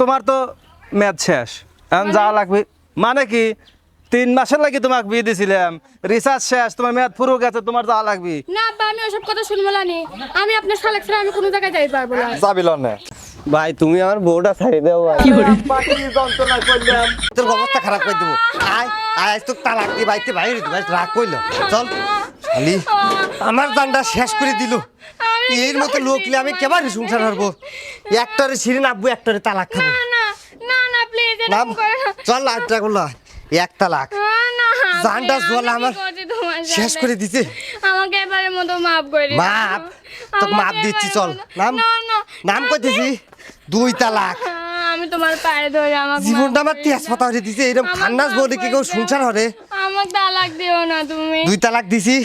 তোমার তো ম্যাচ শেষ। এখন যা লাগবে মানে কি? তিন মাসের লাগি তোমাকে বিয়ে দিছিলাম। রিসার্চ শেষ তোমার মেয়াদ পুরো গেছে তোমার যা লাগবে। না আব্বা আমি ওসব কথা শুনব না আমি আপনার শালেক ছাড়া আমি কোনো জায়গায় যাই পারব না। যাবি লনে ভাই তুমি আমার বউটা ছাড়ি দাও ভাই। যন্ত্রণা করলাম তোর অবস্থা খারাপ করে দেবো। আয় আয় আজ তো তালাক দিয়ে বাইতে বাইরে দিবি রাগ কইলো। চল। শালি আমার দানটা শেষ করে দিল। এর মতো লোকলে আমি কেবার সংসার হারবো? একটারে ছিঁড়ে নাববো একটারে তালাক খাব? না চল লাখটা করল। এক তালাক। জানটা জল আমার শেষ করে দিছে। আমাকে এবারের মতো মাফ করে। মাপ তোকে মাপ দিচ্ছি চল। নাম নাম করতেছি দুই তালাক। আমি তোমার পায়ে ধরে আমাকে জীবনটা আমার তিয়াস পাতা হয়ে দিছে এরকম খান্নাস বলে কি কেউ। সংসার হরে আমার তালাক দিও না তুমি। দুই তালাক দিছি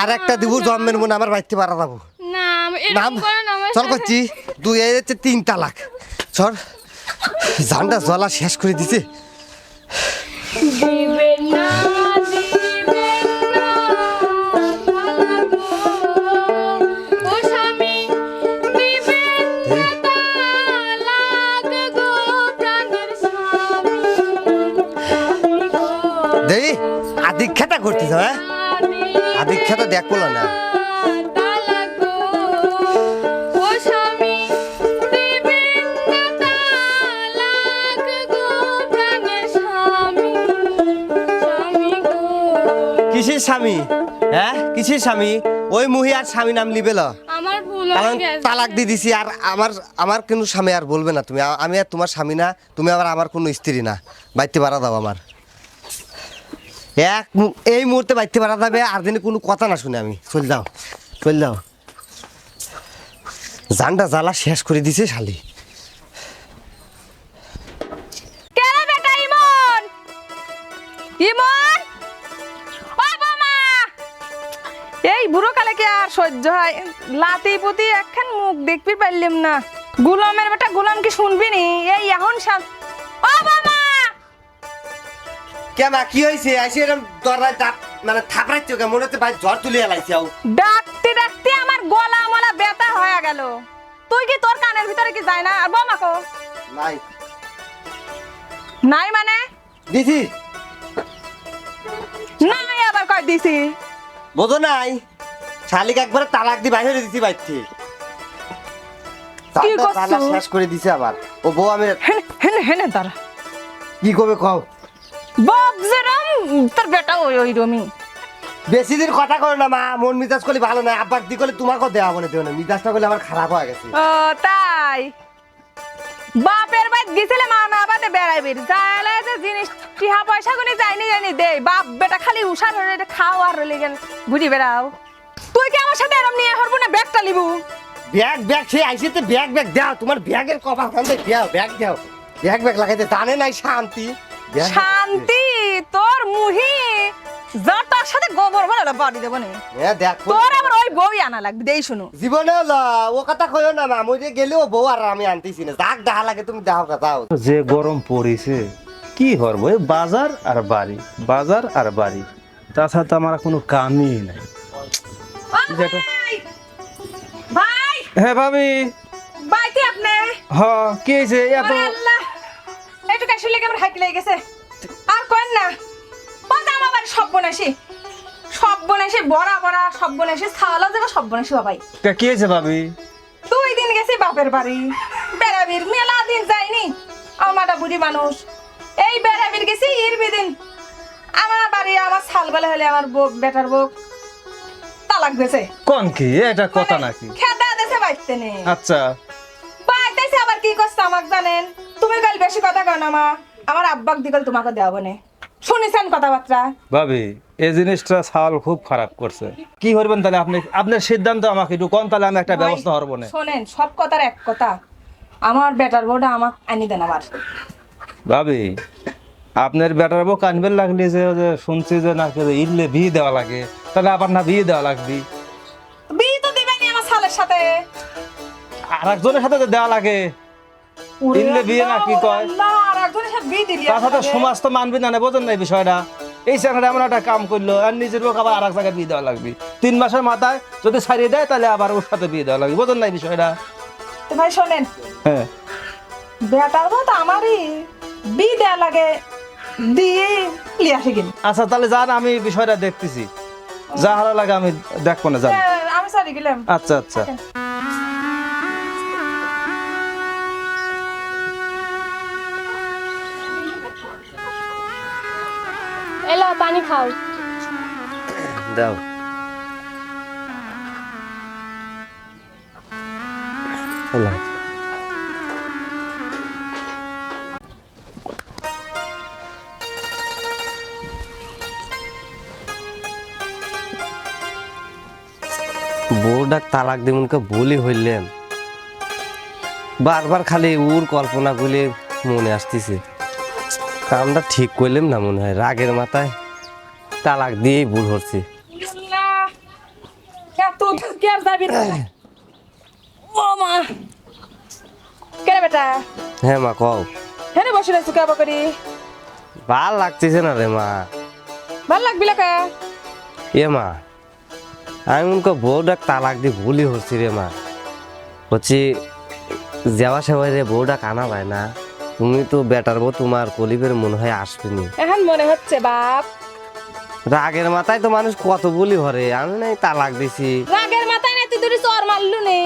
আর একটা দিব জন্মের মনে আমার বাড়িতে পারা যাব না নাম চল করছি। দুই হচ্ছে তিন তালাক। চল। জানটা জলা শেষ করে দিছে। না। স্বামী। স্বামী গো। কিসের স্বামী? হ্যাঁ? কিসের স্বামী? ওই মুহি আর স্বামী নাম লিবে ল। আমার ভুল কারণ তালাক দিয়ে দিছি আর আমার আমার কোনো স্বামী আর বলবে না তুমি। আমি আর তোমার স্বামী না তুমি আবার আমার কোনো স্ত্রী না। বাইতে পারা দাও আমার। এক এই মুহূর্তে বাইতে পারা যাবে, আর দিনে কোনো কথা না শুনে আমি। চল যাও চল যাও। জানটা জ্বালা শেষ করে দিছে শালি। এই বুড়ো কালে কি আর সহ্য হয়? লাতি পুতি একখান মুখ দেখবি পারলাম না। গুলামের বেটা গুলাম কি শুনবি নি? এই এখন কেমা কি হয়েছে? আইসে এরকম দরজায় দাঁত মানে থাপড়াইছো কেমন মনে হচ্ছে ভাই জ্বর তুলে এলাইছে আও। ডাকতে ডাকতে আমার গলা মলা ব্যথা হয়ে গেল। তুই কি তোর কানের ভিতরে কি যায় না? আর বামাকো নাই। নাই মানে? দিছি। নাই আবার কয় দিছি? বোঝো নাই শালিক একবারে তালাক দি বাইরে দিছি বাইতে কি তালা তালা শেষ করে দিছে আবার। ও বউ আমি হেনে হেনে তারা কি করবে কও? বাপ যেরম তোর বেটা ওই ওই রমি। বেশি দিন কথা করো না মা। মন মিজাজ করলে ভালো না। আব্বার দি করলে তোমাকেও দেওয়া বলে দেও না। মিজাজটা করলে আমার খারাপ হয়ে গেছে। ও তাই। বাপের বাড়ি গেছিলে মামা বাদে বেড়াইবি। যাইলে যে জিনিস টিহা পয়সা গুলি যাইনি জানি দে। বাপ বেটা খালি উষা ধরে এটা খাও আর রইলে গেল। ঘুরি বেড়াও। তুই কি আমার সাথে এরম নিয়ে হরবো না? ব্যাগটা লিবু। ব্যাগ ব্যাগ সে আইসে তো ব্যাগ ব্যাগ। দাও তোমার ব্যাগের কপাল খান দাও ব্যাগ দাও। ব্যাগ ব্যাগ লাগাইতে জানে নাই শান্তি। শান্তি তোর মুহি। যার তার সাথে গোবর বলে বাড়ি দেবো নি। হ্যাঁ দেখ। তোর আবার ওই বই আনা লাগবে দেই শুনো। জীবনে ও কথা কইও না মা মরে গেলেও বউ আর আমি আনতেছি না। যাক দেখা লাগে তুমি দেখাও কথাও যে গরম পড়েছে কি করব এই বাজার আর বাড়ি বাজার আর বাড়ি। তাছাড়া তো আমার কোনো কামই নাই। ভাই! হ্যাঁ ভাবি। বাইতে আপনি? হ কি হয়েছে? এত আল্লাহ! একটু কাশি লেগে আমার হাইক লেগে গেছে। আর করেন না বাদ আমার বাড়ি সব বনাসি সব বনাসি বড়া বড়া সব বনাসি ছাওয়ালা যাবে সব বনাসি বাবাই কা- কি হয়েছে ভাবি? দুই দিন গেছি বাপের বাড়ি। বেড়াবির মেলা দিন যাইনি আমাটা বুড়ি মানুষ। এই বেড়াবির গেছি ইর বিদিন আমার বাড়ি আমার ছাল বেলা হলে আমার বেটার বউ তালাক দিয়েছে। কোন কি? এটা কথা নাকি? খেদা দেশে বাইতে নেই আচ্ছা। পাইতেছে আবার কি করছে আমাকে জানেন? তুমি কাল বেশি কথা কও না মা। আমার আব্বাক দিকল তোমাকে দেওয়া বনে শুনেছেন কথাবার্তা। ভাবি এই জিনিসটা সাল খুব খারাপ করছে। কি করবেন তাহলে আপনি? আপনার সিদ্ধান্ত আমাকে একটু কোন তাহলে আমি একটা ব্যবস্থা করব না। শোনেন সব কথার এক কথা। আমার বেটার বউটা আমাক আনি দেন আবার। ভাবি আপনার বেটার বউ কানবেল লাগলে যে যে শুনছি যে নাকি যে ইল্লে বিয়ে দেওয়া লাগে। তাহলে আবার না বিয়ে দেওয়া লাগবে? বিয়ে তো দিবেনি আমার সালের সাথে। আর একজনের সাথে তো দেওয়া লাগে। ইল্লে বিয়ে না কি কয়? বিয়ে তার সাথে সমাজ তো মানবি না বোঝেন না এই বিষয়টা? এই চ্যানেলটা এমন একটা কাম করল আর নিজের বউকে আবার আর এক জায়গায় বিয়ে দেওয়া লাগবে। তিন মাসের মাথায় যদি ছাড়িয়ে দেয় তাহলে আবার ওর সাথে বিয়ে দেওয়া লাগবে বোঝেন না এই বিষয়টা? তো ভাই শোনেন হ্যাঁ। বেটার বউ তো আমারই। বি দেয়া লাগে দিয়ে লিয়ে আসে আচ্ছা তাহলে যান আমি বিষয়টা দেখতেছি। যা ভালো লাগে আমি দেখব না যান। আমি সরি গেলাম। আচ্ছা আচ্ছা। এলো, পানি খাও। দাও। হ্যালো বউডাক তালাক দিমনকে বলি হইলেন। বারবার খালি ওর কল্পনা গুলি মনে আসতেছে। কামটা ঠিক করলাম না মনে হয় রাগের মাথায় তালাক দিয়েই ভুল হচ্ছে। হ্যাঁ মা কও। হেনে বসে রয়েছো কে করি ভালো লাগতেছে না রে মা। ভালো লাগবি কে? এ মা আমি উনকে বউডাক তালাক দিয়ে ভুলই হচ্ছি রে মা। হচ্ছে যাওয়া সেবাই রে বউডাক আনা পায় না তুমি তো বেটার বউ তোমার কলিবের মনে হয় আসবেনি। এখন মনে হচ্ছে বাপ। রাগের মাথায় তো মানুষ কত বলি হরে আমি নাই তালাক দিছি। রাগের মাথায় না তুই দুটি চর মারলু নে।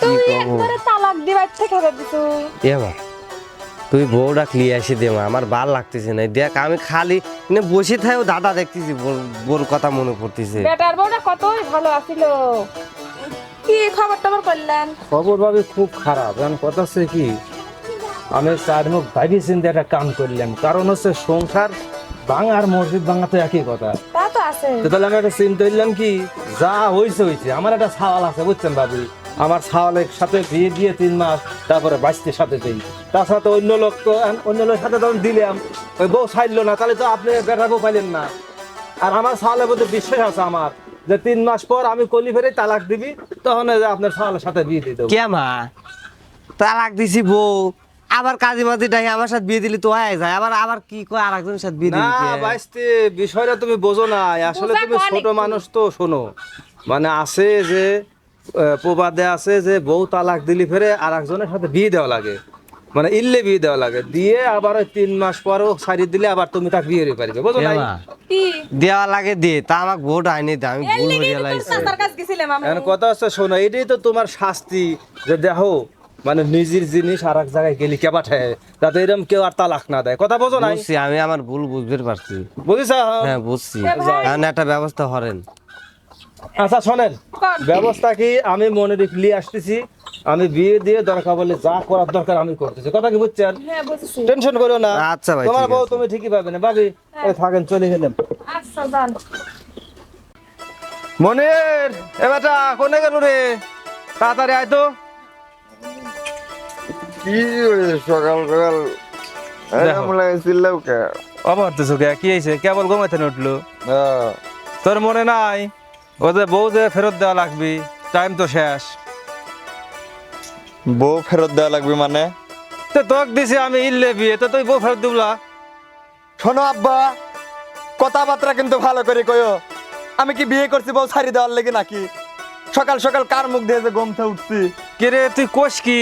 তুই একবারে তালাক দিবার থেকে হবে দিছু। এ মা তুই বউডাক লিয়ে আসি দে মা আমার ভালো লাগতেছে না। দেখ আমি খালি মানে বসে থাকেও দাদা দেখতেছি বোর- বোর কথা মনে পড়তেছে। বেটার বউটা কতই ভালো আছিল। কি খবর টবর করলেন? খবর ভাবে খুব খারাপ এখন কথা হচ্ছে কি আমি চার মুখ ভাবি চিন্তা একটা কাম করলাম। কারণ হচ্ছে সংসার আর মসজিদ ভাঙা তো একই কথা। তা তো আছে। তো তাহলে আমি একটা চিন্তা করলাম কি যা হয়েছে হয়েছে আমার একটা ছাওয়াল আছে বুঝছেন বাবু আমার ছাওয়ালের সাথে বিয়ে দিয়ে তিন মাস তারপরে বাইশটির সাথে দিই। তার সাথে অন্য লোক তো অন্য লোকের সাথে তখন দিলাম। ওই বউ ছাড়লো না তাহলে তো আপনি বেটা বউ পাইলেন না। আর আমার ছাওয়ালের প্রতি বিশ্বাস আছে আমার যে তিন মাস পর আমি কলি ফেরে তালাক দিবি তখন আপনার ছাওয়ালের সাথে বিয়ে দিয়ে দেবো। কে তালাক দিছি বউ। আবার কাজী মাঝি ডাই আমার সাথে বিয়ে দিলি তো হয়ে যায়। আবার আবার কি কয় আর একজনের সাথে বিয়ে না দিলি কে? বাইস্তে বিষয়টা তুমি বোঝো না। আসলে তুমি ছোট মানুষ তো শোনো। মানে আছে যে প্রবাদে আছে যে বউ তালাক দিলি ফেরে আর একজনের সাথে বিয়ে দেওয়া লাগে। মানে ইল্লে বিয়ে দেওয়া লাগে। দিয়ে আবার ওই তিন মাস পরও সারি দিলে আবার তুমি তাকে বিয়ে দিতে পারবে। বুঝো না কি? দেওয়া লাগে দে তা আমাকে ভোট আইনি দে আমি ভুল হয়ে এখন কথা হচ্ছে শোনো এটাই তো তোমার শাস্তি। যে দেখো মানে নিজের জিনিস আর এক জায়গায় গেলি কে পাঠায়? যাতে এরকম কেউ আর তালাক না দেয়। কথা বোঝো নাই? বুঝছি আমি আমার ভুল বুঝতে পারছি। বুঝিস? হ্যাঁ বুঝছি। এ একটা ব্যবস্থা হরেন আচ্ছা শোনেন। ব্যবস্থা কি? আমি মনে রেখে আসতেছি। আমি বিয়ে দিয়ে দরকার বলে যা করার দরকার আমি করতেছি। কথা কি বুঝছেন? হ্যাঁ টেনশন করো না। আচ্ছা ভাই, তোমার বউ তুমি ঠিকই পাবে না। ভাবি এই থাকেন চলে গেলাম আচ্ছা যান। মনের এ বেটা কোনে গেল রে? তাড়াতাড়ি আয় তো। কি সকাল সকাল? এরকম লাগে চিল্লাও কে? হয়েছে? কেবল ঘুমাইতে উঠল। তোর মনে নাই? ও যে বউ যে ফেরত দেওয়া লাগবি টাইম তো শেষ। বউ ফেরত দেওয়া লাগবে মানে? তো তোক দিছি আমি ইল্লে বিয়ে তো তুই বউ ফেরত দিবলা? শোনো আব্বা কথাবার্তা কিন্তু ভালো করে কয়ো আমি কি বিয়ে করছি বউ ছাড়ি দেওয়ার লেগে নাকি? সকাল সকাল কার মুখ দিয়ে যে গমতে উঠছি? কে রে তুই কোষ কি?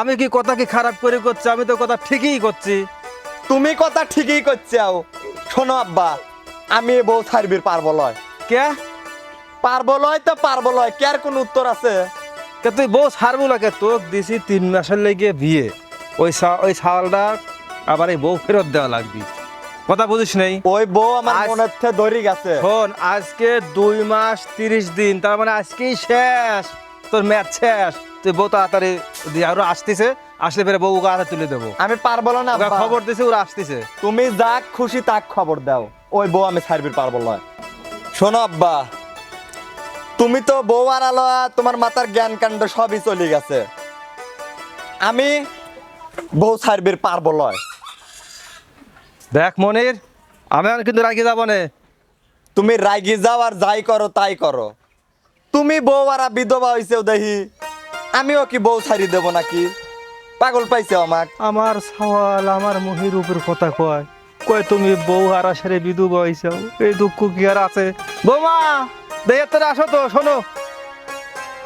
আমি কি কথা কি খারাপ করে করছি? আমি তো কথা ঠিকই করছি। তুমি কথা ঠিকই করছাও শোনো আব্বা আমি এ বউ ছাড়বির পারব লয়। কে? পারব লয় তো পারব লয় কে আর কোন উত্তর আছে? কে তুই বউ ছাড়বো লাগে? তোক দিছি তিন মাসের লেগে বিয়ে। ওই ওই সালটা আবার এই বউ ফেরত দেওয়া লাগবি। কথা বুঝিস নেই? ওই বউ আমার মনের থেকে দড়ি গেছে। শোন আজকে দুই মাস তিরিশ দিন তার মানে আজকেই শেষ। তোর ম্যাচ শেষ। তুই বউ তাড়াতাড়ি দিয়ে আরও আসতেছে আসলে ফেরে বউ ওকে হাতে তুলে দেবো। আমি পারব না ওকে আব্বা। খবর দিছে ওরা আসতেছে। তুমি যাক খুশি তাক খবর দাও। ওই বউ আমি ছাড়বির পারব লয় শোনো আব্বা। তুমি তো বউ আর আলো তোমার মাথার জ্ঞান কাণ্ড সবই চলে গেছে। আমি বউ ছাড়বির পারব লয় দেখ মনির আমি আর কিন্তু রাখি যাব না। তুমি রাগি যাও আর যাই করো তাই করো। তুমি বউ আর বিধবা হইছেও দেখি। আমিও কি বউ ছাড়ি দেব নাকি? পাগল পাইছে আমাক। আমার সওয়াল আমার মহির উপর কথা কয়। কয় তুমি বউ আর আসারে বিধু বয়সাও এই দুঃখ কি আর আছে? বৌমা দেখে তোরা আসো তো শোনো।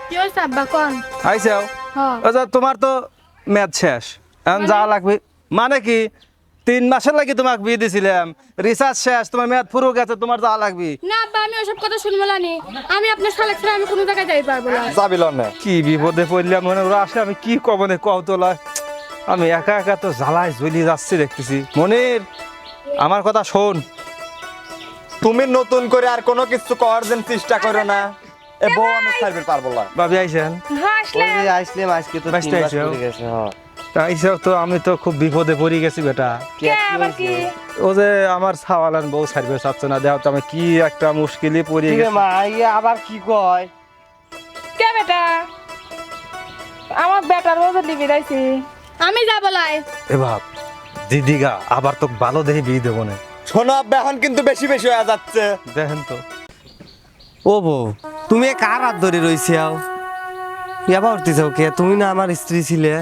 কি হয়েছে আব্বা কোন? আইসাও? হ্যাঁ আচ্ছা তোমার তো ম্যাচ শেষ। এখন যা লাগবে। মানে কি? তিন মাসের লাগি তোমাকে বিয়ে দিছিলাম। রিচার্জ শেষ তোমার মেয়াদ ফুরু গেছে তোমার যা লাগবে। না আব্বা আমি ওসব কথা শুনব না নি। আমি আপনার শালেক ছাড়া আমি কোনো জায়গায় যাই পারব না। যাবি লনে কি বিপদে পড়লাম মনে ওরা আসলে আমি কি কব না কও তো লয়। আমি একা একা তো জ্বালায় জ্বলি যাচ্ছি দেখতেছি। মনির আমার কথা শোন। তুমি নতুন করে আর কোনো কিছু করার জন্য চেষ্টা করো না। এ বউ আমি ছাড়বে পারব না। ভাবি আইসেন। হ্যাঁ আসলে ওই আজকে তো বাঁচতে তিন মাস আইছো? তো আমি তো খুব বিপদে পড়ে গেছি বেটা? ও যে আমার ছাওয়ালান বউ ছাড়বে চাচ্ছে না। দেখ তো আমি কি একটা মুশকিলে পড়ে গেছি। মা ইয়ে আবার কি কয়? কে বেটা? আমার বেটার মতো লিবি রাইছি আমি যা বলাই এ বাপ দিদিগা আবার তো ভালো দেখে বিয়ে দেবো না। শোনো আব্বা এখন কিন্তু বেশি বেশি হয়ে যাচ্ছে। দেখেন তো। ও বউ তুমি কার হাত ধরে রইছি আও? ইয়াবা উঠতেছ কে তুমি না আমার স্ত্রী ছিলে?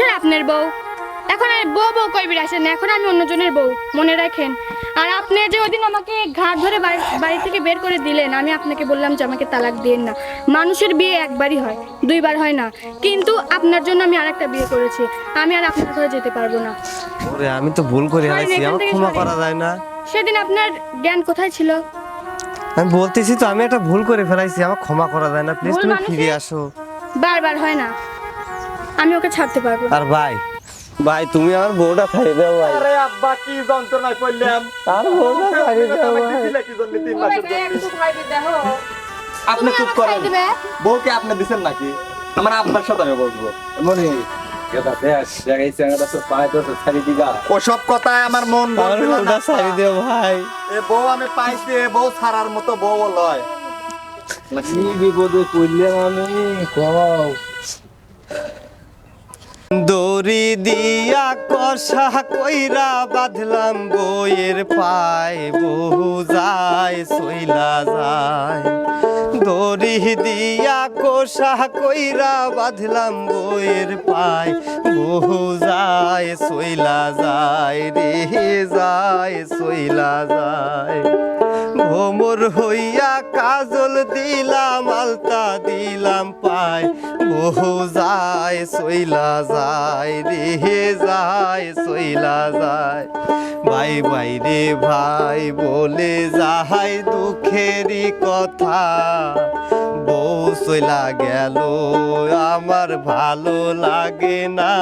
কিসের আপনার বউ। এখন আর বউ বউ কইবি আসেন এখন আমি অন্যজনের বউ মনে রাখেন। আর আপনি যে ওইদিন আমাকে ঘাট ধরে বাড়ি থেকে বের করে দিলেন আমি আপনাকে বললাম যে আমাকে তালাক দিয়েন না। মানুষের বিয়ে একবারই হয় দুইবার হয় না। কিন্তু আপনার জন্য আমি আরেকটা বিয়ে করেছি আমি আর আপনার ঘরে যেতে পারব না। ওরে আমি তো ভুল করে হারাইছি আমার ক্ষমা করা যায় না। সেদিন আপনার জ্ঞান কোথায় ছিল? আমি বলতেছি তো আমি একটা ভুল করে ফেলাইছি আমার ক্ষমা করা যায় না প্লিজ তুমি ফিরে আসো। বারবার হয় না। আমি ওকে ছাড়তে পারব আর ভাই ভাই তুমি আমার বউটা খাই দাও ভাই। আরে আব্বা কি যন্ত্রণায় পড়লাম। আর বউটা খাই দাও ভাই। কি জন্য তিন মাসের জন্য? আপনি চুপ করেন? বউকে আপনি দিছেন নাকি? আমার আব্বার সাথে আমি বলব ওসব কথায় আমার মন আমার বলছিল ছাড়ি দিও ভাই। এ বউ আমি পাইছি এ বউ ছাড়ার মতো বউ লয়। কি বিপদে পড়লাম আমি? কও। দড়ি দিয়া কষা কইরা বাঁধলাম বইয়ের পায়, বহু যায়, সইলা যায়। দড়ি দিয়া কষা কইরা বাঁধলাম বইয়ের পায়, বহু যায়, সইলা যায় রে যায়, সইলা যায়। ভোমর হইয়া কাজল দিলাম, আলতা দিলাম পায়। বহু যায়, সইলা যায় রে যায়, সইলা যায়। ভাই ভাই রে, ভাই, বলে যাহাই দুঃখেরই কথা। বউ সইলা গেল, আমার ভালো লাগে না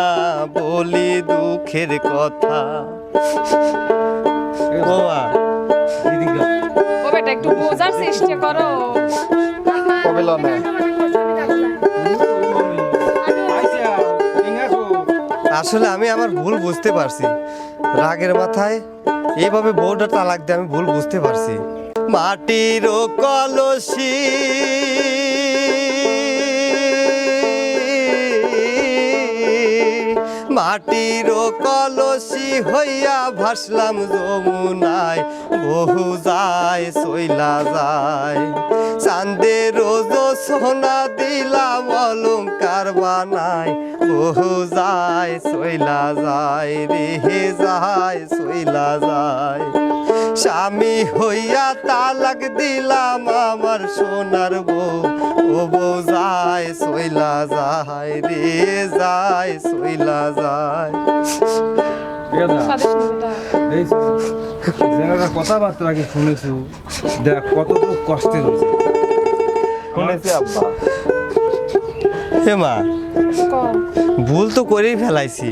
বলি দুঃখের কথা। বোঝার চেষ্টা করো। কবে লনে আসলে আমি আমার ভুল বুঝতে পারছি। রাগের মাথায় এভাবে বউটা তালাক দিয়ে আমি ভুল বুঝতে পারছি। মাটির কলসি মাটির কলসি হইয়া ভাসলাম যমুনায়। বহু যায়, সইলা যায়। চাঁদের রোজ সোনা দিলাম অলঙ্কার বানায়। বহু যায়, সইলা যায় রে যায়, সইলা যায়। স্বামী হইয়া তালাক দিলাম আমার সোনার বউ। ও বউ যায় সইলা যায় রে যায় সইলা যায়। কথাবার্তা আগে শুনেছো দেখ কতটুকু কষ্টের হয়েছে। শুনেছি আব্বা। হে মা ভুল তো করেই ফেলাইছি।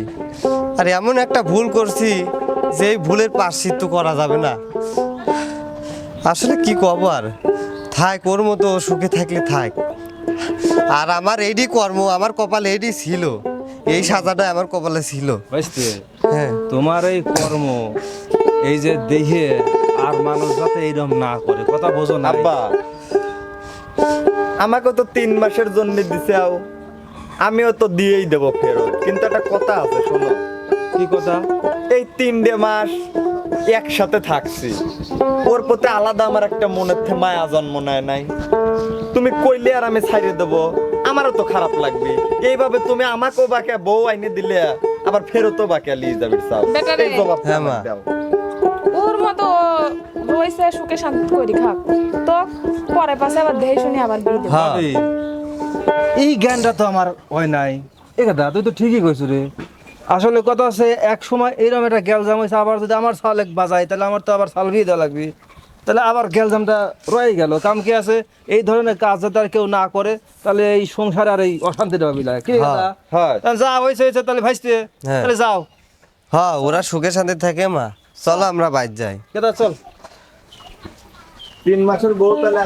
আর এমন একটা ভুল করছি যে এই ভুলের পার্শ্চিত্য করা যাবে না। আসলে কি কব আর? থাক ওর মতো সুখে থাকলে থাক। আর আমার এইডি কর্ম আমার কপালে এইডি ছিল। এই সাজাটা আমার কপালে ছিল। বুঝতে হ্যাঁ। তোমার এই কর্ম এই যে দেহে আর মানুষ যাতে এইরকম না করে কথা বোঝো না আব্বা আমাকে তো তিন মাসের জন্য দিছে আও। আমিও তো দিয়েই দেব ফেরত। কিন্তু একটা কথা আছে শোনো। কি কথা? এই তিনটে মাস একসাথে থাকছি। ওর প্রতি আলাদা আমার একটা মনের থেকে মায়া জন্ম নেয় নাই। তুমি কইলে আর আমি ছাড়িয়ে দেবো আমারও তো খারাপ লাগবে। এইভাবে তুমি আমাকেও বাকে বউ আইনে দিলে আবার ফেরতও বাকে লিয়ে যাবে চাও। এই জবাব হ্যাঁ, মা। ওর মতো রয়েছে সুখে শান্তি করি খাক। তো পরে পাশে আবার দেহে শুনি আবার বিয়ে দেবো। হ্যাঁ। এই জ্ঞানটা তো আমার হয় নাই। এ কথা তুই তো ঠিকই কইছ রে। আসলে কথা আছে এক সময় এইরকম একটা গ্যালজাম হয়েছে আবার যদি আমার সাল এক বাজায় তাহলে আমার তো আবার সাল দিয়ে দেওয়া লাগবে তাহলে আবার গ্যালজামটা রয়ে গেল কাম কি আছে এই ধরনের কাজ যাতে আর কেউ না করে তাহলে এই সংসারে আর এই অশান্তিটা মিলায় কি হ্যাঁ? হয়। তাহলে যা হয়েছে হয়েছে তাহলে ভাইস্তে হ্যাঁ। তাহলে যাও হ্যাঁ ওরা সুখে শান্তি থাকে মা চলো আমরা বাইর যাই কেদা চল তিন মাসের বউ তাহলে।